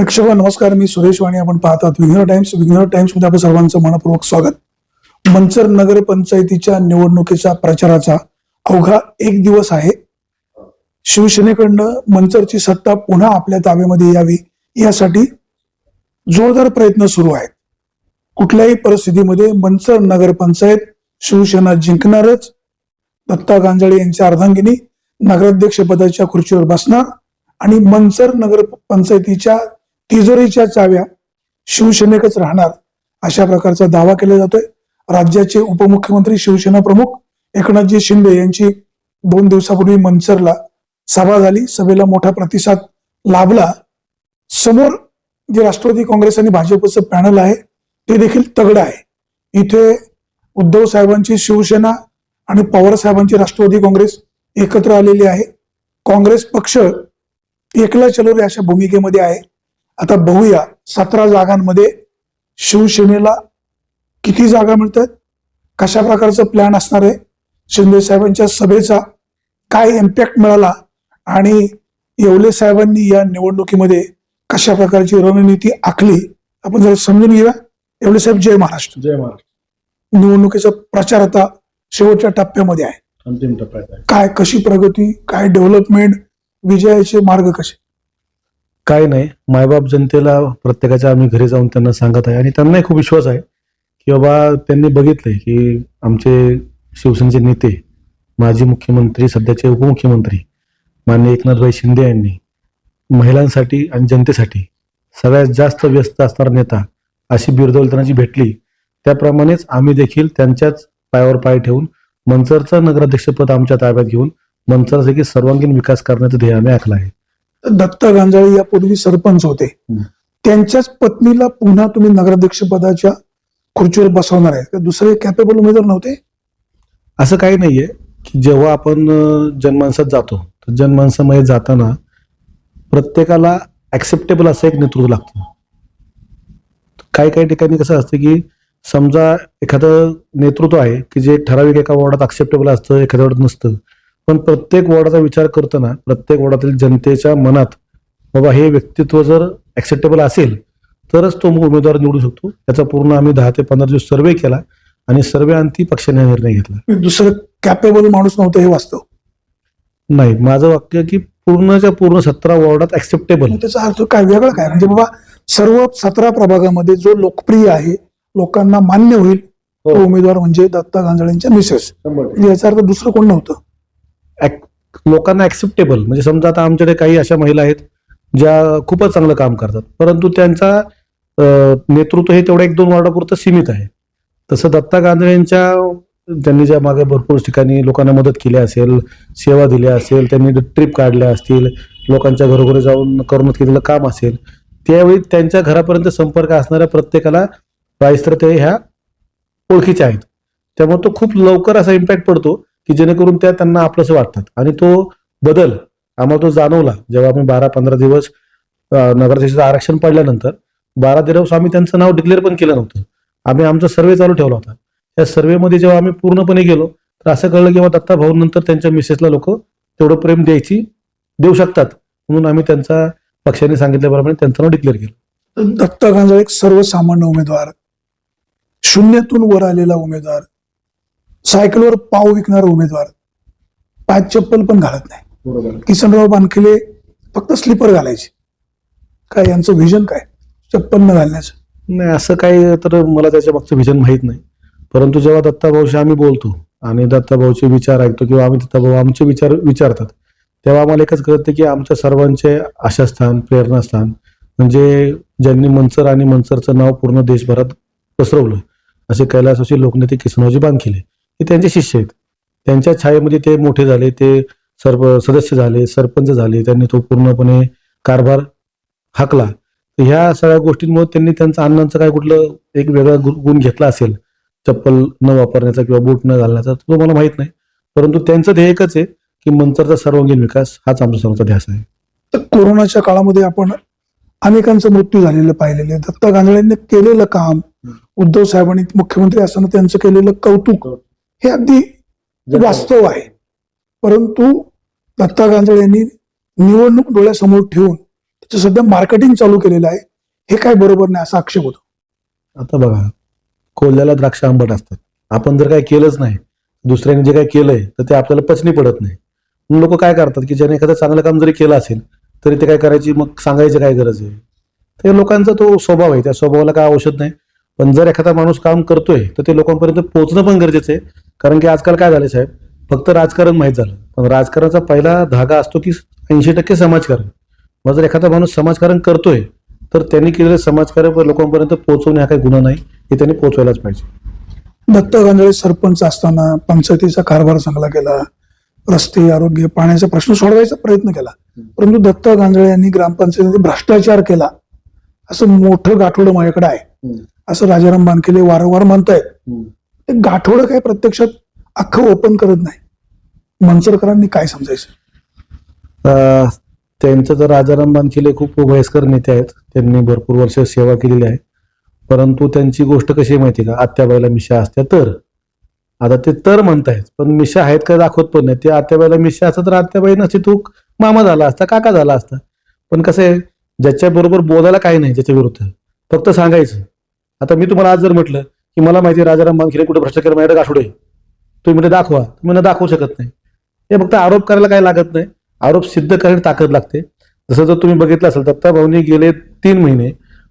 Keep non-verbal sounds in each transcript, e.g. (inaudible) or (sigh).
प्रेक्षक नमस्कार. मी सुरेश वाणी. आपण पाहतात विघ्नर टाइम्स. विघ्नर टाइम्समध्ये आपण सर्वांचं मनपूर्वक स्वागत. मंचर नगर पंचायतीच्या निवडणुकीचा प्रचाराचा अवघा एक दिवस आहे. शिवसेनेकडनं मंचरची सत्ता पुन्हा आपल्या ताब्यामध्ये यावी यासाठी जोरदार प्रयत्न सुरू आहेत. कुठल्याही परिस्थितीमध्ये मंचर नगर पंचायत शिवसेना जिंकणारच. दत्ता गांजाळे यांच्या अर्धांगिनी नगराध्यक्ष पदाच्या खुर्चीवर बसणार आणि मंचर नगर पंचायतीच्या तिजोरीच्या चाव्या शिवसेनेकच राहणार अशा प्रकारचा दावा केला जातोय. राज्याचे उपमुख्यमंत्री शिवसेना प्रमुख एकनाथजी शिंदे यांची दोन दिवसापूर्वी मंचरला सभा झाली. सभेला मोठा प्रतिसाद लाभला. समोर जे राष्ट्रवादी काँग्रेस आणि भाजपचं पॅनल आहे ते देखील तगड आहे. इथे उद्धव साहेबांची शिवसेना आणि पवार साहेबांची राष्ट्रवादी काँग्रेस एकत्र आलेली आहे. काँग्रेस पक्ष एकला चलो अशा भूमिकेमध्ये आहे. आता बघूया सतरा जागांमध्ये शिवसेनेला किती जागा मिळतात? कशा प्रकारचा प्लॅन असणार आहे? शिंदे साहेबांच्या सभेचा काय इम्पॅक्ट मिळाला? आणि येवले साहेबांनी या निवडणुकीमध्ये कशा प्रकारची रणनीती आखली? आपण जरा समजून घेऊया. येवले साहेब जय महाराष्ट्र. जय महाराष्ट्र. निवडणुकीचा प्रचार आता शेवटच्या टप्प्यामध्ये आहे. अंतिम टप्प्यात आहे. काय कशी प्रगती? काय डेव्हलपमेंट विजयाचे मार्ग कसे? काय नाही. मायबाप जनतेला प्रत्येकाच्या आम्ही घरी जाऊन त्यांना सांगत आहे. आणि त्यांनाही खूप विश्वास आहे की बाबा त्यांनी बघितलंय की आमचे शिवसेनेचे नेते माजी मुख्यमंत्री सध्याचे उपमुख्यमंत्री माननीय एकनाथभाई शिंदे यांनी महिलांसाठी आणि जनतेसाठी सगळ्यात जास्त व्यस्त असणारा नेता अशी बिरदवलतनाची जी भेटली. त्याप्रमाणेच आम्ही देखील त्यांच्याच पायावर पाय ठेवून मंचरचं नगराध्यक्षपद आमच्या ताब्यात घेऊन मंचरसाठी सर्वांगीण विकास करण्याचं ध्येय आम्ही आखलं आहे. दत्ता गांजाळे यापूर्वी सरपंच होते. त्यांच्याच पत्नीला पुन्हा तुम्ही नगराध्यक्ष पदाच्या खुर्चीवर बसवणार आहे. दुसरे कॅपेबल उमेदवार नव्हते? असं काही नाहीये की जेव्हा आपण जनमानसात जातो तर जनमानसामध्ये जाताना प्रत्येकाला ऍक्सेप्टेबल असं एक नेतृत्व लागतं. काही काही ठिकाणी कसं असतं की समजा एखादं नेतृत्व आहे की जे ठराविक एका वॉर्डात ऍक्सेप्टेबल असतं एखाद्या वॉर्डात नसतं पण प्रत्येक वॉर्डाचा विचार करताना प्रत्येक वॉर्डातील जनतेच्या मनात बाबा हे व्यक्तित्व जर ऍक्सेप्टेबल असेल तरच तो उमेदवार निवडू शकतो. त्याचा पूर्ण आम्ही दहा ते पंधरा दिवस सर्वे केला आणि सर्वे अंती पक्षाने निर्णय घेतला. दुसरं कॅपेबल माणूस नव्हतं हे वास्तव. नाही माझं वाक्य की पूर्णच्या पूर्ण सतरा वॉर्डात ऍक्सेप्टेबल मग त्याचा अर्थ काय? वेगळा काय? म्हणजे बाबा सर्व सतरा प्रभागामध्ये जो लोकप्रिय आहे लोकांना मान्य होईल तो हो. उमेदवार म्हणजे दत्ता गांजाळेंच्या मिसेस म्हणजे याचा अर्थ दुसरं कोण नव्हतं? लोकांना ॲक्सेप्टेबल म्हणजे समजा आता आमच्याकडे काही अशा महिला आहेत ज्या खूपच चांगलं काम करतात. परंतु त्यांचा नेतृत्व हे तेवढ्या एक दोन वॉर्डापुरतं सीमित आहे. तसं दत्ता गांधळे यांच्या त्यांनी ज्या मागे भरपूर ठिकाणी लोकांना मदत केली असेल सेवा दिल्या असेल त्यांनी ट्रिप काढल्या असतील लोकांच्या घरोघरी जाऊन करून केलेलं काम असेल त्यावेळी त्यांच्या घरापर्यंत संपर्क असणाऱ्या प्रत्येकाला तर ते ह्या ओळखीच्या आहेत. त्यामुळे तो खूप लवकर असा इम्पॅक्ट पडतो. की जेणेकरून त्या त्यांना आपलंसं वाटतात. आणि तो बदल आम्हाला तो जाणवला जेव्हा आम्ही बारा पंधरा दिवस अं, नगराध्यक्षाचं आरक्षण पडल्यानंतर बारा दिवस आम्ही त्यांचं नाव डिक्लेअर पण केलं नव्हतं. आम्ही आमचा सर्वे चालू ठेवला होता. त्या सर्वेमध्ये जेव्हा आम्ही पूर्णपणे गेलो तर असं कळलं की दत्ता भाऊ नंतर त्यांच्या मिसेसला लोक तेवढं प्रेम द्यायची देऊ शकतात. म्हणून आम्ही त्यांचा पक्षाने सांगितल्याप्रमाणे त्यांचं नाव डिक्लेअर केलं. दत्ता गांजाळे एक सर्वसामान्य उमेदवार शून्यातून वर आलेला उमेदवार सायकलवर पाव विकणारा उमेदवार पाय चप्पल पण घालत नाही. बरोबर. किसनराव बानखेले फक्त स्लीपर घालायचे. काय यांचं विजन काय? चप्पल न घालण्याचं. नाही असं काही तर मला त्याच्या मागचं विजन माहीत नाही. परंतु जेव्हा दत्ताभाऊशी आम्ही बोलतो आणि दत्ताभाऊचे विचार ऐकतो किंवा आम्ही दत्ताभाऊ आमचे विचार विचारतात तेव्हा आम्हाला एकच कळतं की आमच्या सर्वांचे आशास्थान प्रेरणास्थान म्हणजे ज्यांनी मंचर आणि मंचरचं नाव पूर्ण देशभरात पसरवलं असे कैलासवासी लोकनेते किसनरावजी बांधकेले हे त्यांचे शिष्य आहेत. त्यांच्या छायेमध्ये ते मोठे झाले ते सर्व सदस्य झाले सरपंच झाले त्यांनी तो पूर्णपणे कारभार हाकला. ह्या सगळ्या गोष्टींमुळे त्यांनी त्यांचं अण्णांचं काय कुठलं एक वेगळा गुण घेतला असेल? चप्पल न वापरण्याचा किंवा बूट न घालण्याचा तो मला माहीत नाही. परंतु त्यांचं ध्येय एकच आहे की मंचरचा सर्वांगीण विकास हाच आमचा सर्वांचा ध्यास आहे. तर कोरोनाच्या काळामध्ये आपण अनेकांचा मृत्यू झालेलं पाहिलेले दत्ता गांजाळेंनी केलेलं काम उद्धव साहेबांनी मुख्यमंत्री असताना त्यांचं केलेलं कौतुक. हे अगदी वास्तव आहे. परंतु दत्ता गांजाळे यांनी निवडणूक डोळ्यासमोर ठेवून त्याचं सध्या मार्केटिंग चालू केलेलं आहे. हे काय बरोबर नाही असा आक्षेप होतो. आता बघा कोल्ह्याला द्राक्ष आंबट असतात. आपण जर काही केलंच नाही दुसऱ्याने जे काही केलंय तर ते आपल्याला पचनी पडत नाही. लोक काय करतात की ज्याने एखादं चांगलं काम जरी केलं असेल तरी ते काय करायची मग सांगायची काय गरज आहे? ते लोकांचा तो स्वभाव आहे. त्या स्वभावाला काय औषध नाही. पण जर एखादा माणूस काम करतोय तर ते लोकांपर्यंत पोहोचणं पण गरजेचं आहे. कारण की आजकाल काय झालं साहेब? फक्त राजकारण माहीत झालं. पण राजकारणाचा पहिला धागा असतो की ऐंशी टक्के समाजकारण. मग जर एखादा माणूस समाजकारण करतोय तर त्यांनी केलेलं समाजकार्य लोकांपर्यंत पोहोचवणे हा काही गुन्हा नाही हे त्यांनी पोहोचवायलाच पाहिजे. दत्त गांजळे सरपंच असताना पंचायतीचा कारभार चांगला केला रस्ते आरोग्य पाण्याचा प्रश्न सोडवायचा प्रयत्न केला. परंतु दत्त गांजळे यांनी ग्रामपंचायतीमध्ये भ्रष्टाचार केला. असं मोठं गाठोडं माझ्याकडे आहे. असं राजाराम बानकेले वारंवार म्हणतायत. गाठोडं काय प्रत्यक्षात अख्खं ओपन करत नाही. मनसरकरांनी काय समजायचं? त्यांचं तर राजाराम बांधखिले खूप वयस्कर नेते आहेत. त्यांनी भरपूर वर्ष सेवा केलेली आहे. परंतु त्यांची गोष्ट कशी आहे माहिती आहे का? आत्याबाईला मिशा असत्या तर. आता ते तर म्हणतायत पण मिशा आहेत का दाखवत पण नाही. ते आत्याबाईला मिशा असतात तर आत्याबाई नसते तू मामा झाला असता काका झाला असता. पण कसं आहे ज्याच्या बरोबर बोलायला काही नाही ज्याच्या विरुद्ध. फक्त सांगायचं. आता मी तुम्हाला आज जर म्हटलं की मला माहिती राजाराम बानखिले कुठे भ्रष्टाचार माझ्याकडे गाठोडे तुम्ही म्हणजे दाखवा. तुम्ही ना दाखवू शकत नाही. हे फक्त आरोप करायला काही लागत नाही. आरोप सिद्ध करण्याची ताकद लागते. जसं जर तुम्ही बघितलं असेल दत्ता भाऊनी गेले तीन महिने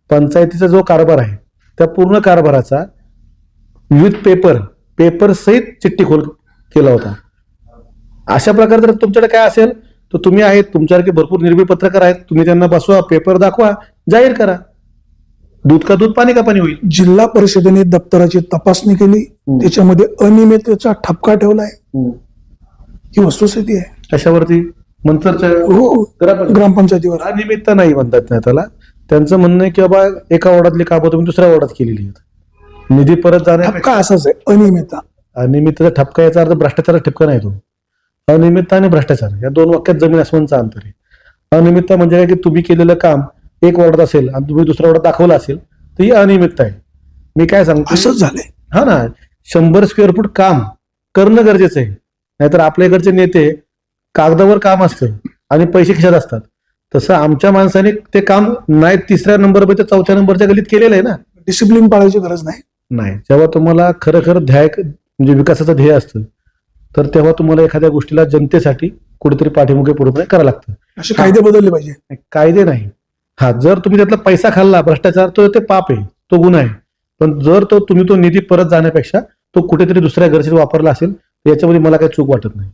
पंचायतीचा जो कारभार आहे त्या पूर्ण कारभाराचा विविध पेपर पेपर सहित चिठ्ठी खोल केला होता. अशा प्रकारे जर तुमच्याकडे काय असेल तर तुम्ही आहेत तुमच्यासारखे भरपूर निर्भय पत्रकार आहेत तुम्ही त्यांना बसवा पेपर दाखवा जाहीर करा. दूध का दूध पाणी का पाणी होईल? जिल्हा परिषदेने दप्तराची तपासणी केली. त्याच्यामध्ये अनियमिततेचा ठपका ठेवलाय. ही वस्तुस्थिती आहे. कशावरती? मंतरच्या हो ग्राम- ग्रामपंचायतीवर. अनियमितता नाही म्हणतात नाही त्याला. त्यांचं म्हणणं आहे की बाबा एका वॉर्डातली कामं तुम्ही दुसऱ्या वॉर्डात केलेली आहेत. निधी परत जाण्यापेक्षा ठपका असाच आहे. अनियमितता. अनियमितता ठपका याचा अर्थ भ्रष्टाचाराचा ठपका नाही तो. अनियमितता आणि भ्रष्टाचार या दोन वाक्यात जमीन आसमानचा अंतर आहे. अनियमितता म्हणजे काय की तुम्ही केलेलं काम एक वॉर्डात असेल आणि तुम्ही दुसऱ्या वॉर्डात दाखवलं असेल तर ही अनियमितता आहे. मी काय सांगतो? असंच झालंय. हा ना शंभर स्क्वेअर फूट काम करणं गरजेचं आहे. नाहीतर आपल्या इकडचे नेते कागदावर काम असतं आणि पैसे खिशात असतात? तसं आमच्या माणसाने ते काम नाही तिसऱ्या नंबर ते चौथ्या नंबरच्या गलीत केलेलं आहे ना. डिसिप्लिन पाळायची गरज नाही. नाही. जेव्हा तुम्हाला खरं खरं ध्याय म्हणजे विकासाचं ध्येय असतं तर तेव्हा तुम्हाला एखाद्या गोष्टीला जनतेसाठी कुठेतरी पाठीमुखे पुढे करावं लागतं. असे कायदे बदलले पाहिजे. कायदे नाही. हा जर तुम्ही त्यातला पैसा खाल्ला भ्रष्टाचार तर ते पाप आहे तो गुन्हा आहे. पण जर तो तुम्ही तो निधी परत जाण्यापेक्षा तो कुठेतरी दुसऱ्या गरजेत वापरला असेल तर याच्यामध्ये मला काही चूक वाटत नाही.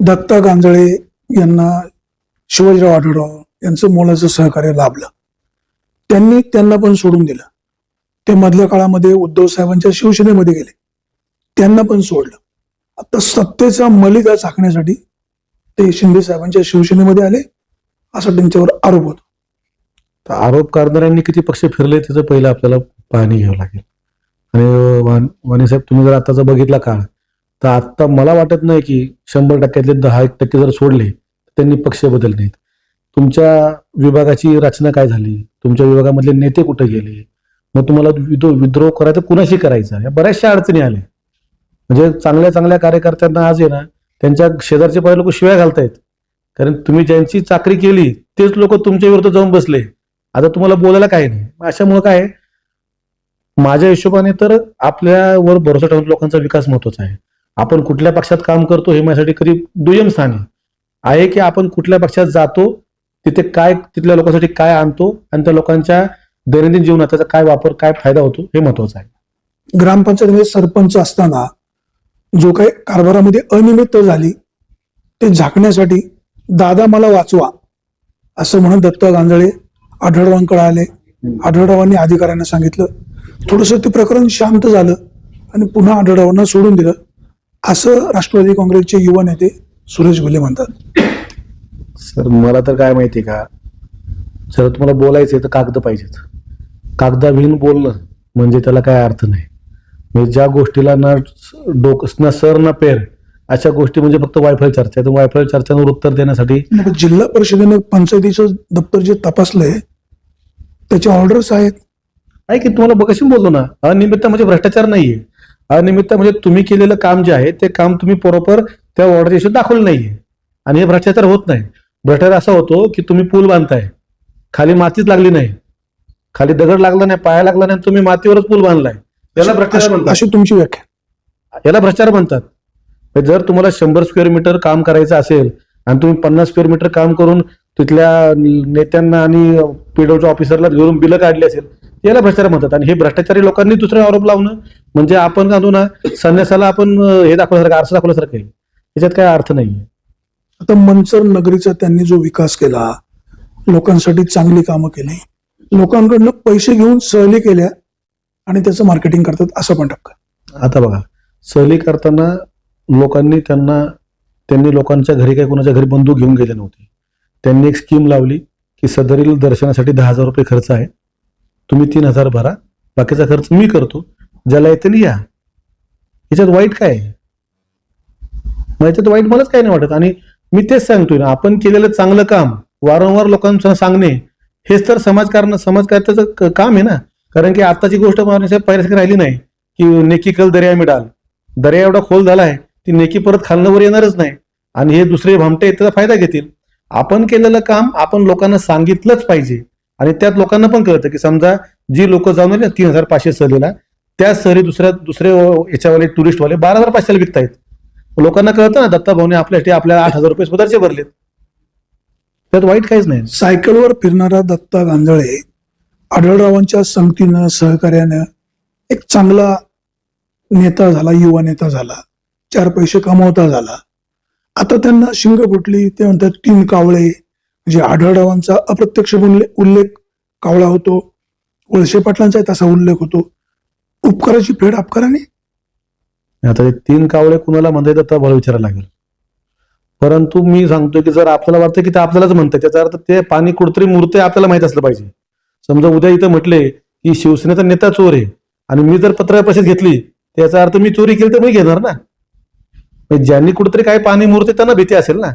दत्ता गांजळे यांना शिवाजीराव आढळराव यांचं मोलाचं सहकार्य लाभलं. त्यांनी त्यांना पण सोडून दिलं. ते मधल्या काळामध्ये उद्धव साहेबांच्या शिवसेनेमध्ये गेले. त्यांना पण सोडलं. आता सत्तेचा मलिका चाकण्यासाठी ते शिंदे साहेबांच्या शिवसेनेमध्ये आले असा त्यांच्यावर आरोप होता. तर आरोप करणाऱ्यांनी किती पक्ष फिरले त्याचं पहिलं आपल्याला पाहणी घ्यावं लागेल. आणि वान- वाणी साहेब तुम्ही जर आताचा बघितला काळ तर आता मला वाटत नाही की शंभर टक्क्यातले दहा एक टक्के जर सोडले तर त्यांनी पक्ष बदलले नाहीत. तुमच्या विभागाची रचना काय झाली? तुमच्या विभागामधले नेते कुठे गेले? मग तुम्हाला विद्रो विद्रोह करायचा कुणाशी करायचा? या बऱ्याचशा अडचणी आल्या. म्हणजे चांगल्या चांगल्या कार्यकर्त्यांना आज आहे ना त्यांच्या शेजारचे पहिले लोक शिव्या घालतायत. कारण तुम्ही ज्यांची चाकरी केली तेच लोक तुमच्या विरुद्ध जाऊन बसले. आता तुम्हाला बोलायला काही नाही. अशामुळं अशामुळे काय आहे? माझ्या हिशोबाने तर आपल्यावर भरोसा ठेवून लोकांचा विकास महत्त्वाचा आहे. आपण कुठल्या पक्षात काम करतो हे माझ्यासाठी कधी दुय्यम स्थान आहे. की आपण कुठल्या पक्षात जातो तिथे काय तिथल्या लोकांसाठी काय आणतो आणि त्या लोकांच्या दैनंदिन जीवनात त्याचा काय वापर काय फायदा होतो हे महत्वाचं आहे. ग्रामपंचायतीमध्ये सरपंच असताना जो काही कारभारामध्ये अनियमित झाली ते झाकण्यासाठी दादा मला वाचवा असं म्हणून दत्त गांजळे आढळरावांकडे आले. आढळरावांनी अधिकाऱ्यांना सांगितलं थोडस ते प्रकरण शांत झालं आणि पुन्हा आढळरावांना सोडून दिलं. असं राष्ट्रवादी काँग्रेसचे युवा नेते सुरेश घुले म्हणतात. सर मला तर काय माहिती का? जर तुम्हाला बोलायचं तर कागद पाहिजेत. कागदाविहीन बोलणं म्हणजे त्याला काय अर्थ नाही. म्हणजे ज्या गोष्टीला ना डोक ना सर ना पेर अशा गोष्टी म्हणजे फक्त वायफाय चर्चा आहे. वायफाय चर्चांवर उत्तर देण्यासाठी मग जिल्हा परिषदेने पंचायतीचं दप्तर जे तपासलंय त्याचे ऑर्डर्स आहेत. आहे की तुम्हाला बघशी बोललो ना अनियमितता म्हणजे भ्रष्टाचार नाहीये. अनियमितता म्हणजे तुम्ही केलेलं काम जे आहे ते काम तुम्ही बरोबर त्या ऑर्डर दाखवलं नाहीये. आणि हे भ्रष्टाचार होत नाही. भ्रष्टाचार असा होतो की तुम्ही पूल बांधताय. खाली मातीच लागली नाही. खाली दगड लागला नाही पाया लागला नाही तुम्ही मातीवरच पूल बांधलाय. याला भ्रष्टाचार म्हणतात. अशी तुमची व्याख्या. याला भ्रष्टाचार म्हणतात. जर तुम्हाला शंभर स्क्वेअर मीटर काम करायचं असेल आणि तुम्ही पन्नास स्क्वेअर मीटर काम करून तिथल्या नेत्यांना आणि पीडब्ल्यूच्या ऑफिसरला घेऊन बिलं काढली असेल याला भ्रष्टाचार म्हणतात. आणि हे भ्रष्टाचारी लोकांनी दुसरे आरोप लावणं म्हणजे आपण घालू ना संन्यासाला आपण हे दाखवल्यासारखं आरसा दाखवल्यासारखं आहे. याच्यात काय अर्थ नाहीये. आता मंचर नगरीचा त्यांनी जो विकास केला लोकांसाठी चांगली कामं केली लोकांकडनं पैसे घेऊन सहली केल्या आणि त्याचं मार्केटिंग करतात असं पण टक्का आता बघा सहली करताना लोकांनी त्यांना त्यांनी लोकांच्या घरी काही कोणाच्या घरी बंदूक घेऊन गेले नव्हते. त्यांनी एक स्कीम लावली की सदरील दर्शनासाठी दहा हजार रुपये खर्च आहे. तुम्ही तीन हजार भरा. बाकीचा खर्च मी करतो. ज्याला येते या. याच्यात वाईट काय याच्यात वाईट मलाच काही नाही वाटत. आणि मी तेच सांगतोय ना आपण केलेलं चांगलं काम वारंवार लोकांना सांगणे हेच तर समाजकारण समाजकारण्याचं काम आहे ना. कारण की आताची गोष्ट माझ्या पहिल्यासारखी राहिली नाही की नेकी कल दर्या मिडाल. दर्या एवढा खोल झाला आहे. ती नेकी परत खालनं येणारच नाही. आणि हे दुसरे भामटे त्याचा फायदा घेतील. आपण केलेलं काम आपण लोकांना सांगितलंच पाहिजे. आणि त्यात लोकांना पण कळतं की समजा जी लोक जाऊन आले तीन हजार पाचशे सहलीला त्या सहली दुसऱ्या दुसरे याच्यावाले टुरिस्टवाले बारा हजार पाचशेला विकतायत. लोकांना कळतं ना दत्ता भाऊने आपल्यासाठी आपल्या आठ हजार रुपये स्वतःचे भरलेत. त्यात वाईट काहीच नाही. सायकलवर फिरणारा दत्ता गांधळे आढळरावांच्या संगतीनं सहकार्यानं एक चांगला नेता झाला युवा नेता झाला. चार पैसे कमावता झाला. आता त्यांना शिंग फुटली ते म्हणतात तीन कावळे. म्हणजे आढळरावांचा अप्रत्यक्ष उल्लेख कावळा होतो. वळसे पाटलांचा तसा उल्लेख होतो. उपकाराची फेड अपकाराने आता हे तीन कावळे कुणाला म्हणता येतात तर मला विचारायला लागेल. परंतु मी सांगतोय की जर आपल्याला वाटतं की ते आपल्यालाच म्हणतं त्याचा अर्थ ते पाणी कुठतरी मूर्ती आपल्याला माहीत असलं पाहिजे. समजा उद्या इथं म्हटले की शिवसेनेचा नेता चोर आहे आणि मी जर पत्र पैसे घेतली त्याचा अर्थ मी चोरी केली तर मी घेणार ना? ज्यांनी कुठेतरी काय पाणी मूर्ती त्यांना भीती असेल ना.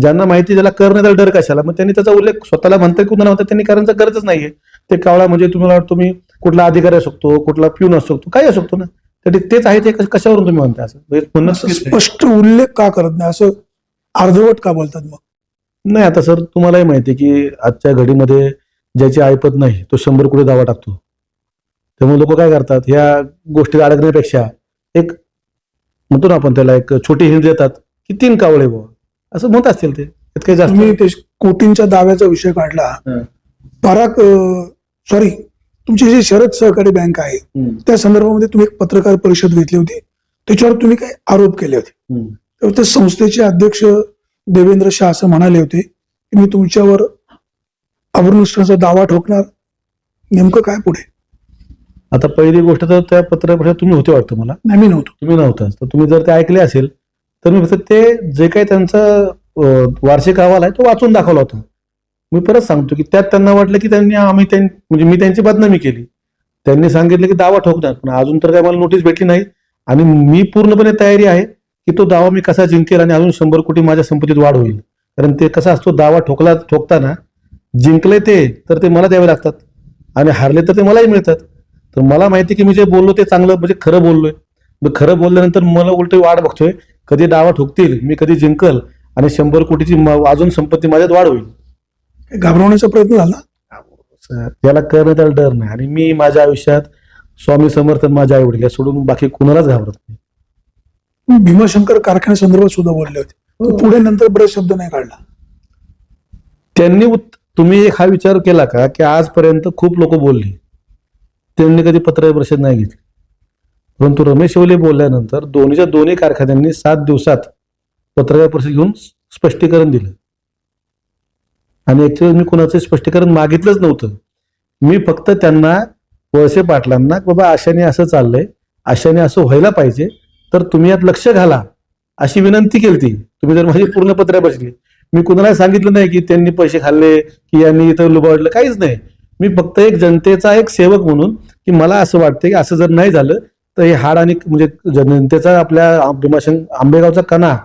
ज्यांना माहिती ज्याला कर नाही डर कशाला? मग त्यांनी त्याचा उल्लेख स्वतःला म्हणतात कुणाला म्हणतात त्यांनी करायचं गरजच नाहीये. ते कावळा म्हणजे तुम्हाला तुम्ही कुठला अधिकारी असू शकतो कुठला पिऊन असू शकतो काही असू शकतो ना. तर तेच आहे ते कश- कशावरून तुम्ही म्हणता असं? म्हणजे. स्पष्ट उल्लेख का करत नाही? असं अर्धवट का बोलतात मग? नाही आता सर तुम्हालाही माहिती की आजच्या घडीमध्ये ज्याची ऐपत नाही तो शंभर कोटी दावा टाकतो. त्यामुळे लोक काय करतात? ह्या गोष्टीत अडकण्यापेक्षा एक म्हणतो ना आपण त्याला एक छोटी हिंट देतात की तीन कावळे बुवा. असं म्हणत असतील ते. यात काही जास्त तुम्ही ते कोटींच्या दाव्याचा विषय काढला. हं. पराग सॉरी तुमची जी शरद सहकारी बँक आहे हम्म, त्या संदर्भामध्ये तुम्ही एक पत्रकार परिषद घेतली होती. त्याच्यावर तुम्ही काही आरोप केले होते. हम्म. तेव्हा ते संस्थेचे अध्यक्ष देवेंद्र शाह असं म्हणाले होते की मी तुमच्यावर अभ्रनुष्ठाचा दावा ठोकणार. नेमकं काय पुढे? आता पहिली गोष्ट तर त्या पत्रपरिषद तुम्ही होते वाटतं मला. नाही मी नव्हतो. तुम्ही नव्हताच तर तुम्ही जर ते ऐकले असेल तर मी फक्त ते जे काही त्यांचं वार्षिक अहवाल आहे तो वाचून दाखवला होता. मी परत सांगतो की त्यात त्यांना वाटलं की त्यांनी आम्ही म्हणजे मी त्यांची बदनामी केली. त्यांनी सांगितलं की दावा ठोकणार पण अजून तर काय मला नोटीस भेटली नाही. आणि मी पूर्णपणे तयारी आहे की तो दावा मी कसा जिंकेल आणि अजून शंभर कोटी माझ्या संपत्तीत वाढ होईल. कारण ते कसा असतो दावा ठोकला ठोकताना जिंकले ते तर ते मला द्यावे लागतात. आणि हारले तर ते मलाही मिळतात. तर मला माहिती की मी जे बोललो ते चांगलं म्हणजे खरं बोललोय. मग खरं बोलल्यानंतर मला उलट वाट बघतोय. कधी डावा ठोकतील मी कधी जिंकल आणि शंभर कोटीची अजून संपत्ती माझ्यात वाढ होईल. घाबरवण्याचा प्रयत्न झाला? त्याला करणं त्याला डर नाही. आणि मी माझ्या आयुष्यात स्वामी समर्थन माझ्या आई वडील सोडून बाकी कुणालाच घाबरत नाही. भीमाशंकर कारखान्यासंदर्भात सुद्धा बोलले होते. तो पुढे नंतर बरेच शब्द नाही काढला. त्यांनी तुम्ही एक हा विचार केला का की आजपर्यंत खूप लोक बोलली. त्यांनी कधी पत्रकार परिषद नाही घेतली. परंतु रमेश ओले बोलल्यानंतर दोन्हीच्या दोन्ही कारखान्यांनी सात दिवसात पत्रकार परिषद घेऊन स्पष्टीकरण दिलं. आणि ऍक्च्युअली मी कोणाचं स्पष्टीकरण मागितलंच नव्हतं. मी फक्त त्यांना वळसे पाटलांना की बाबा आशाने असं चाललंय आशाने असं व्हायला पाहिजे तर तुम्ही यात लक्ष घाला अशी विनंती केली ती. तुम्ही जर माझी पूर्ण पत्र बसली मी कुणाला सांगितलं नाही की त्यांनी पैसे खाल्ले की यांनी इथं लुबाडलं काहीच नाही. मी फक्त एक जनतेचा एक सेवक म्हणून की मला असं वाटतं की असं जर नाही झालं तर हे हाड आणि म्हणजे जनतेचा आपल्या भीमाशंक आंबेगावचा कणा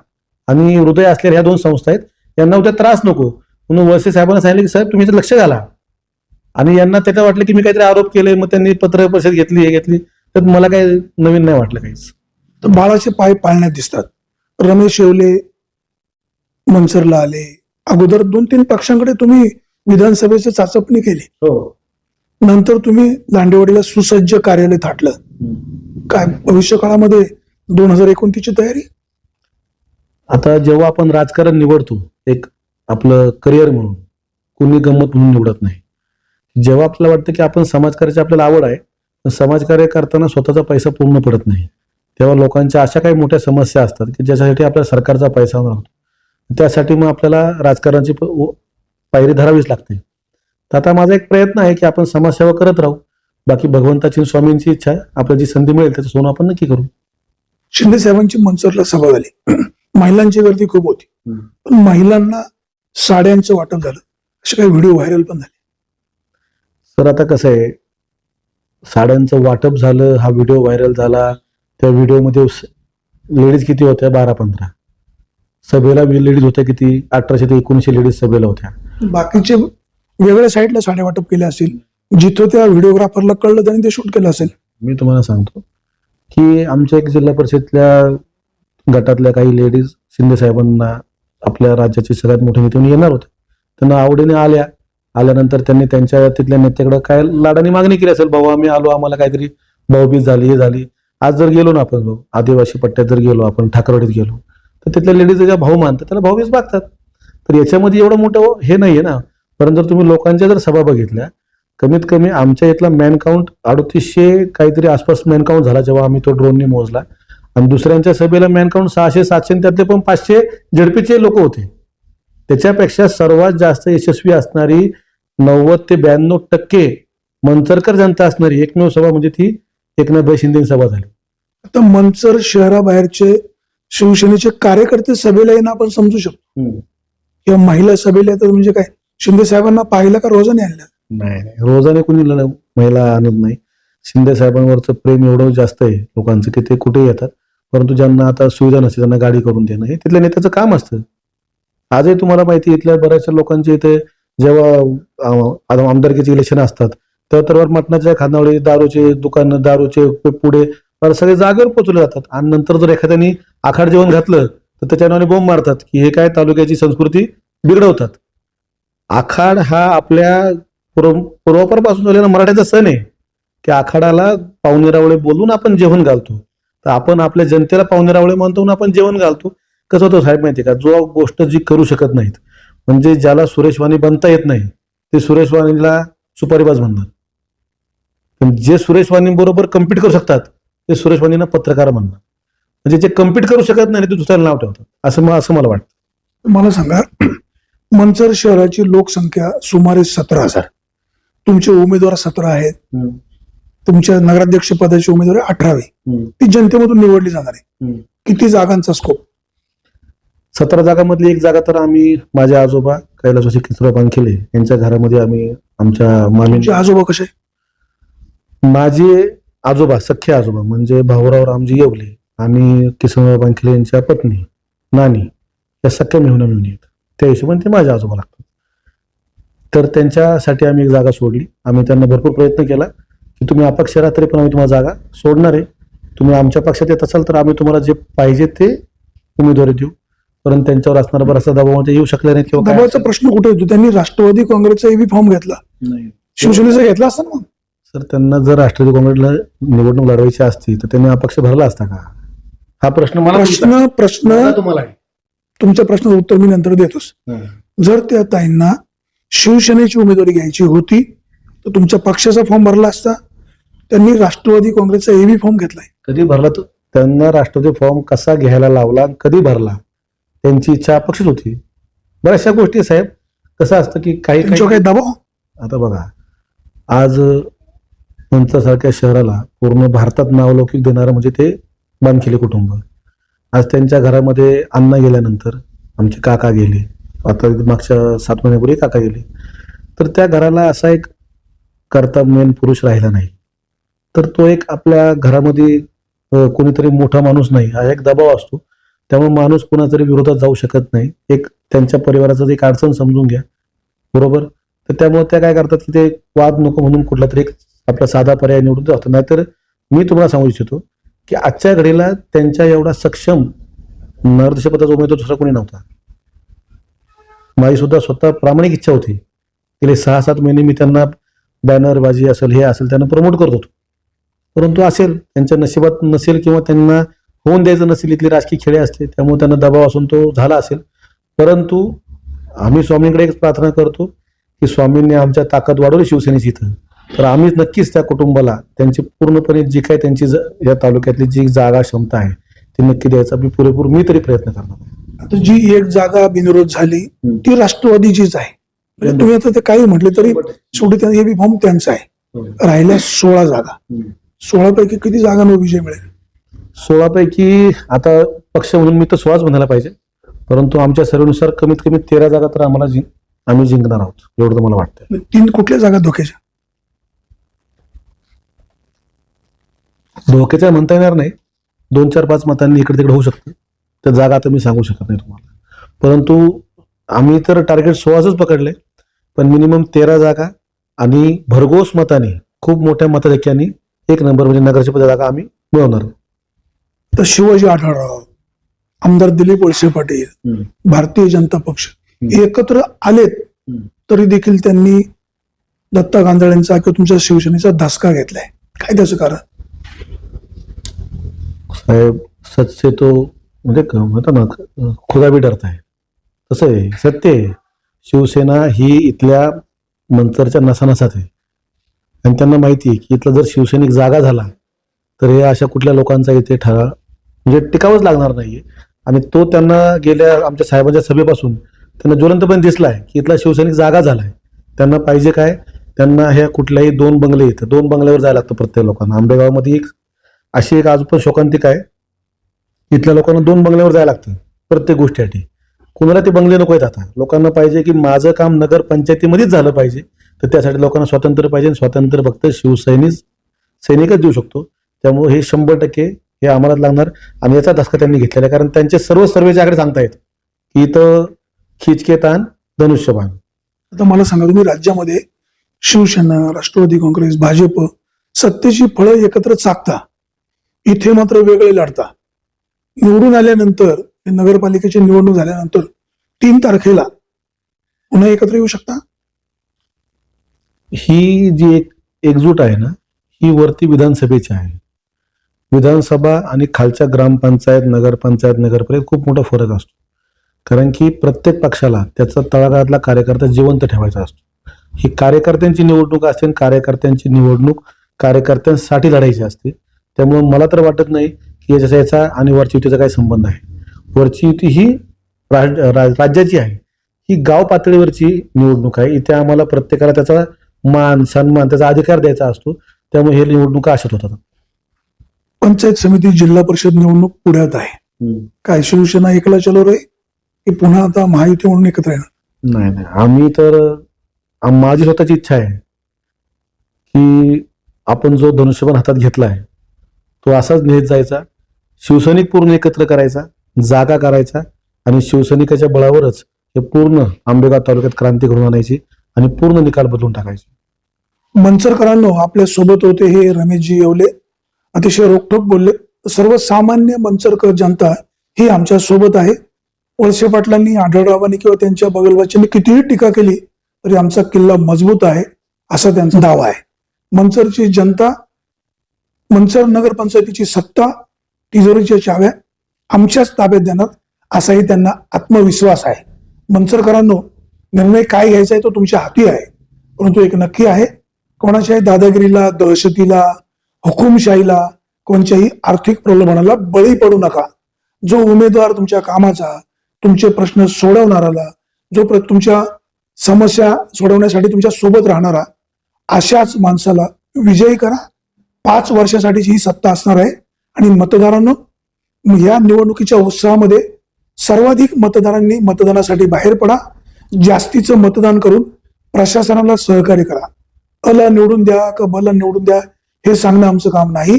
आणि हृदय असलेल्या ह्या दोन संस्था आहेत यांना उद्या त्रास नको. म्हणून वळसे साहेबांना सांगितलं की साहेब तुम्ही लक्ष घाला. आणि यांना त्याचं वाटलं की मी काहीतरी आरोप केले मग त्यांनी पत्र परिषद घेतली हे घेतली. तर मला काही नवीन नाही वाटलं काहीच. तर बाळाचे पाय पाळण्यात दिसतात. रमेश येवले मनसरला आले. अगोदर दोन तीन पक्षांकडे तुम्ही विधानसभेची चाचपणी केली. हो. नंतर तुम्ही लांडेवाडीला सुसज्ज कार्यालय थाटलं. काय भविष्य काळामध्ये दोन हजार एकोणतीसची तयारी? आता जेव्हा आपण राजकारण निवडतो एक आपलं करिअर म्हणून कुणी गंमत म्हणून निवडत नाही. जेव्हा आपल्याला वाटतं की आपण समाजकार्याची आपल्याला आवड आहे पण समाजकार्य करताना स्वतःचा पैसा पूर्ण पडत नाही. तेव्हा लोकांच्या अशा काही मोठ्या समस्या असतात की ज्याच्यासाठी आपल्या सरकारचा पैसा लागतो त्यासाठी मग आपल्याला राजकारणाची पायरी धरावीच लागते. तर आता माझा एक प्रयत्न आहे की आपण समाजसेवा करत राहू. बाकी भगवंताची स्वामींची इच्छा आहे आपल्याला जी संधी मिळेल त्याचं सोनं आपण नक्की करू. शिंदे साहेबांची मंचरला सभा झाली. (clears throat) महिलांची गर्दी खूप होती. पण महिलांना साड्यांचं वाटप झालं. असे काही व्हिडिओ व्हायरल पण झाले. सर आता कसं आहे? साड्यांचं वाटप झालं हा व्हिडिओ व्हायरल झाला. त्या व्हिडिओमध्ये लेडीज किती होत्या? बारा पंधरा. सभेला लेडीज होत्या किती? अठराशे ते एकोणीसशे लेडीज सभेला होत्या. बाकीचे वेगळ्या साईडला साड्या वाटप केले असेल जिथं त्या व्हिडिओग्राफरला कळलं त्यांनी ते शूट केलं असेल. मी तुम्हाला सांगतो की आमच्या एक जिल्हा परिषदल्या गटातल्या काही लेडीज शिंदे साहेबांना आपल्या राज्याचे सगळ्यात मोठे नेते येणार होते. त्यांना आवडीने आल्या. आल्यानंतर त्यांनी त्यांच्या तिथल्या नेत्याकडे काय लाडानी मागणी केली असेल भाऊ आम्ही आलो आम्हाला काहीतरी भाऊबीज झाली हे झाली. आज जर गेलो ना आपण आदिवासी पट्ट्यात जर गेलो आपण ठाकरवाडीत गेलो. तर तिथल्या लेडीज ज्या भाऊ मानतात त्याला भाऊबीज मागतात तर याच्यामध्ये एवढं मोठं हे नाहीये ना. परंतु तुम्ही लोकांच्या जर सभा बघितल्या कमीत कमी आमच्या इथला मॅन काउंट अडतीसशे काहीतरी आसपास मॅन काउंट झाला जेव्हा आम्ही तो ड्रोनने मोजला. आणि दुसऱ्यांच्या सभेला मॅन काउंट सहाशे सातशे त्यातले पण पाचशे झडपीचे लोक होते. त्याच्यापेक्षा सर्वात जास्त यशस्वी असणारी नव्वद ते ब्याण्णव टक्के मंचरकर जनता असणारी एकमेव सभा म्हणजे ती एकनाथभाई शिंदे सभा झाली. आता मंचर शहराबाहेरचे शिवसेनेचे कार्यकर्ते सभेला येणं आपण समजू शकतो. किंवा महिला सभेला येतात म्हणजे काय? शिंदे साहेबांना पाहिलं का रोजाने आणलं नाही नाही. रोजाने कुणी महिला आणत नाही. शिंदे साहेबांवरचं प्रेम एवढं जास्त आहे लोकांचं की ते कुठे येतात. परंतु ज्यांना आता सुविधा नसते त्यांना गाडी करून देणं हे तिथल्या नेत्याचं काम असतं. आजही तुम्हाला माहिती आहे, इथल्या बऱ्याचशा लोकांचे इथे जेव्हा आमदारकीचे इलेक्शन असतात तर मटणाच्या खानावळी दारूचे दुकान दारूचे पुढे तर सगळे जागेवर पोचले जातात. आणि नंतर जर एखाद्याने आखाड जेवण घातलं तर त्याच्या नावाने बोंब मारतात की हे काय तालुक्याची संस्कृती बिघडवतात. आखाड हा आपल्या पूर्व पूर्वापारपासून झालेला मराठ्याचा सण आहे की आखाडाला पाहुणेरावळे बोलून आपण जेवण घालतो. तर आपण आपल्या जनतेला पाहुणेरावळे म्हणतो आपण जेवण घालतो. कसं होतं साहेब माहिती का? जो गोष्ट जी करू शकत नाहीत म्हणजे ज्याला सुरेशवाणी बनता येत नाही ते सुरेशवाणीला सुपारीबाज म्हणतात. पण जे सुरेश वाणी बरोबर कम्पीट करू शकतात ते सुरेश वाणीना पत्रकार म्हणणार म्हणजे जे कम्पीट करू शकत नाही ते दुसऱ्याला नाव ठेवतात. असं असं मला वाटतं. मला सांगा मंचर शहराची लोकसंख्या सुमारे सतरा हजार. तुमचे उमेदवार सतरा आहेत. तुमच्या नगराध्यक्ष पदाचे उमेदवार अठरावे. ती जनतेमधून निवडली जाणार आहे. किती जागांचा स्कोप सतरा जागामधली एक जागा तर आम्ही माझे आजोबा कैलासवासी किशोरराव पानखिले यांच्या घरामध्ये आम्ही आमच्या मामी आजोबा कसे? माझे आजोबा सख्खे आजोबा म्हणजे भाऊराव रामजी येवले आणि किशोरराव पानखिले यांच्या पत्नी नानी या सख्या मेहुणा मिळून आहेत त्या हिशोबाने ते माझे आजोबा लागतात. तर त्यांच्यासाठी आम्ही एक जागा सोडली. आम्ही त्यांना भरपूर प्रयत्न केला की तुम्ही अपक्ष राहा तरी पण आम्ही तुम्हाला जागा सोडणार आहे. तुम्ही आमच्या पक्षात येत असाल तर आम्ही तुम्हाला जे पाहिजे ते उमेदवारी देऊ. परंतु त्यांच्यावर असणारा बराचसा दबाव येऊ शकले नाही किंवा दबावाचा प्रश्न कुठे येतो? त्यांनी राष्ट्रवादी काँग्रेसचा एबी फॉर्म घेतला. नाही. शिवसेनेचा घेतला असता ना मग? सर त्यांना जर राष्ट्रवादी काँग्रेसला निवडणूक लढवायची असती तर त्यांनी अपक्ष भरला असता का? हा प्रश्न मला प्रश्न प्रश्न तुम्हाला आहे. तुमच्या प्रश्नाचं उत्तर मी नंतर देतोच. जर त्या ताईंना शिवसेनेची उमेदवारी घ्यायची होती तर तुमच्या पक्षाचा फॉर्म भरला असता. त्यांनी राष्ट्रवादी काँग्रेसचा एबी फॉर्म घेतलाय. कधी भरला तो? त्यांना राष्ट्रवादी फॉर्म कसा घ्यायला लावला कधी भरला? त्यांची इच्छा अपक्षच होती. बऱ्याचशा गोष्टी साहेब. कसं असतं की काही काही दबाव? आता बघा. आज मंचसारख्या शहराला पूर्ण भारतात नावलौकिक देणारं म्हणजे ते बानखिले कुटुंब. आज त्यांच्या घरामध्ये अन्न गेल्यानंतर आमचे काका गेले. आता मागच्या सात महिन्यापूर्वी काका गेले. तर त्या घराला असा एक करता मेन पुरुष राहिला नाही. तर तो एक आपल्या घरामध्ये कोणीतरी मोठा माणूस नाही हा एक दबाव असतो. त्यामुळे माणूस कोणातरी विरोधात जाऊ शकत नाही. एक त्यांच्या परिवाराचं एक अडचण समजून घ्या. बरोबर? तर त्यामुळे त्या काय करतात की ते वाद नको म्हणून कुठला तरी एक आपला साधा पर्याय निवडून जातो नाहीतर मी तुम्हाला सांगू इच्छितो की आजच्या घडीला त्यांच्या एवढा सक्षम नगराध्यक्षपदाचा उमेदवार दुसरा कोणी नव्हता. माझी सुद्धा स्वतः प्रामाणिक इच्छा होती. गेले सहा सात महिने मी त्यांना बॅनरबाजी असेल हे असेल त्यांना प्रमोट करत होतो. परंतु असेल त्यांच्या नशिबात नसेल किंवा त्यांना होऊन द्यायचं नसेल इथले राजकीय खेळे असते त्यामुळे त्यांना दबाव असून तो झाला असेल. परंतु आम्ही स्वामींकडे एक प्रार्थना करतो की स्वामींनी आमच्या ताकद वाढवली शिवसेनेची इथं. तर आम्ही नक्कीच त्या कुटुंबाला त्यांची पूर्णपणे जी काही त्यांची या तालुक्यातली जी जागा क्षमता आहे ती नक्की द्यायचा मी पुरेपूर मी तरी प्रयत्न करणार आता जी एक जागा बिनविरोध झाली. ती राष्ट्रवादीचीच आहे. म्हणजे तुम्ही आता ते काही म्हटले तरी शेवटी हे फॉर्म त्यांचा आहे. राहिल्या सोळा जागा. सोळा पैकी किती जागांवर विजय मिळेल? सोळा पैकी आता पक्ष म्हणून मी तर सोळाच म्हणायला पाहिजे. परंतु आमच्या सर्वेनुसार कमीत कमी तेरा जागा तर आम्हाला आम्ही जिंकणार आहोत एवढं मला वाटतं तीन कुठल्या जागा धोक्याच्या? धोक्याच्या म्हणता येणार नाही. दोन चार पाच मतांनी इकडे तिकडे होऊ शकतं. त्या जागा आता मी सांगू शकत नाही तुम्हाला. परंतु आम्ही तर टार्गेट सोळाच पकडले पण मिनिमम तेरा जागा आणि भरघोस मताने खूप मोठ्या मताधिक्याने एक नंबर म्हणजे नगरची जागा आम्ही मिळवणार. तर शिवाजी आढळराव आमदार दिलीप वळसे पाटील भारतीय जनता पक्ष. एकत्र आलेत. तरी देखील त्यांनी दत्ता गांधळेंचा किंवा तुमच्या शिवसेनेचा धसका घेतलाय. काय त्याचं कारण? साहेब सच से तो म्हणजे क- म्हणतो ना खुदा भी डरता तसं आहे सत्य आहे. शिवसेना ही इथल्या मंतरच्या नसानसात आहे. आणि त्यांना माहिती आहे की इथला जर शिवसैनिक जागा झाला तर हे अशा कुठल्या लोकांचा इथे ठरा म्हणजे टिकावंच लागणार नाहीये. आणि तो त्यांना गेल्या आमच्या साहेबांच्या सभेपासून त्यांना ज्वलंतपणे दिसला आहे की इथला शिवसैनिक जागा झालाय. त्यांना पाहिजे काय? त्यांना ह्या कुठल्याही दोन बंगले इथं दोन बंगल्यावर जायला लागतं प्रत्येक लोकांना. आंबेगावमध्ये एक अशी एक आज पण शोकांतिका आहे. इथल्या लोकांना दोन बंगल्यावर जायला लागतं प्रत्येक गोष्टीसाठी. कुणाला ते बंगले नको आहेत आता? लोकांना पाहिजे की माझं काम नगर पंचायतीमध्येच झालं पाहिजे. तर त्यासाठी लोकांना स्वातंत्र्य पाहिजे आणि स्वातंत्र्य फक्त शिवसैनिक सैनिकच देऊ शकतो. त्यामुळे हे शंभर टक्के हे आम्हाला लागणार. आणि याचा धसका त्यांनी घेतलेला आहे. कारण त्यांचे सर्व सर्वेचे आकडे सांगतायत की इथं खिचके ताण धनुष्यबाण. आता मला सांगा तुम्ही राज्यामध्ये शिवसेना राष्ट्रवादी काँग्रेस भाजप सत्तेची फळं एकत्र चाकता. इथे मात्र वेगळे लढता. निवडून आल्यानंतर नगरपालिकेची निवडणूक झाल्यानंतर तीन तारखेला पुन्हा एकत्र येऊ शकता? ही जी एक एकजूट आहे ना ही वरती विधानसभेची आहे. विधानसभा आणि खालच्या ग्रामपंचायत नगरपंचायत नगरपालिकेत खूप मोठा फरक असतो. कारण की प्रत्येक पक्षाला त्याचा तळागाळातला कार्यकर्ता जिवंत ठेवायचा असतो. ही कार्यकर्त्यांची निवडणूक असते आणि कार्यकर्त्यांची निवडणूक कार्यकर्त्यांसाठी लढायची असते. त्यामुळे मला तर वाटत नाही की याच्या याचा आणि वरची युतीचा काही संबंध आहे. वरची युती ही राज्याची आहे. ही गाव पातळीवरची निवडणूक आहे. इथे आम्हाला प्रत्येकाला त्याचा मान सन्मान त्याचा अधिकार द्यायचा असतो. त्यामुळे हे निवडणुका अशाच होतात पंचायत समिती जिल्हा परिषद निवडणूक पुढ्यात आहे. काय शिवसेना एकला चलो रे? की पुन्हा आता महायुती म्हणून एकत्र येणार? नाही नाही. आम्ही तर माझी स्वतःची इच्छा आहे की आपण जो धनुष्यबाण हातात घेतला आहे तो असाच नेत जायचा. शिवसैनिक पूर्ण एकत्र करायचा जागा करायचा आणि शिवसैनिकाच्या बळावरच हे पूर्ण आंबेगाव तालुक्यात क्रांती घडून आणायची आणि पूर्ण निकाल बदलून टाकायचे. मंचरकरांनो आपल्यासोबत होते हे रमेशजी येवले. अतिशय रोखोक बोलले. सर्वसामान्य मनसरकर जनता ही आमच्यासोबत आहे. वळसे पाटलांनी आढळरावांनी किंवा त्यांच्या बगलवाच्यांनी कितीही टीका केली तरी आमचा किल्ला मजबूत आहे असा त्यांचा दावा आहे. मनसरची जनता मनसर नगरपंचायतीची सत्ता तिजोरीच्या चाव्या आमच्याच ताब्यात देणार असाही त्यांना आत्मविश्वास आहे. मनसरकरांनो निर्णय काय घ्यायचा आहे तो तुमच्या हाती आहे. परंतु एक नक्की आहे कोणाच्याही दादागिरीला दहशतीला हुकुमशाहीला कोणत्याही आर्थिक प्रलोभनाला बळी पडू नका. जो उमेदवार तुमच्या कामाचा तुमचे प्रश्न सोडवणाराला जो प्र- तुमच्या समस्या सोडवण्यासाठी तुमच्यासोबत राहणारा अशाच माणसाला विजयी करा. पाच वर्षासाठीची ही सत्ता असणार आहे. आणि मतदारांनो या निवडणुकीच्या उत्साहामध्ये सर्वाधिक मतदारांनी मतदानासाठी बाहेर पडा. जास्तीचं मतदान करून प्रशासनाला सहकार्य करा. अला निवडून द्या का बला निवडून द्या हे सांगणं आमचं काम नाही.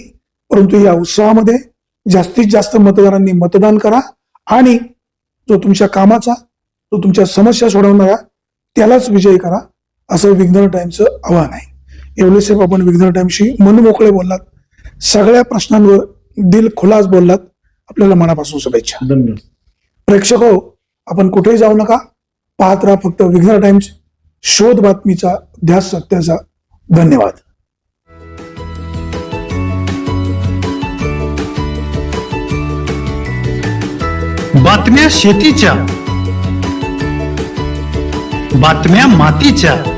परंतु या उत्साहामध्ये जास्तीत जास्त मतदारांनी मतदान करा. आणि जो तुमच्या कामाचा जो तुमच्या समस्या सोडवणारा त्यालाच विजयी करा असं विघ्न टाइमचं आव्हान आहे. एवढे साहेब आपण विघ्नर टाइमशी मनमोकळे बोललात. सगळ्या प्रश्नांवर दिल खुलास बोललात. आपल्याला मनापासून शुभेच्छा. धन्यवाद. प्रेक्षक हो आपण कुठेही जाऊ नका. पाहत राहा फक्त विघ्नर टाइम्स शोध बातमीचा ध्यास सत्याचा. धन्यवाद. बातम्या शेतीच्या. बातम्या मातीच्या.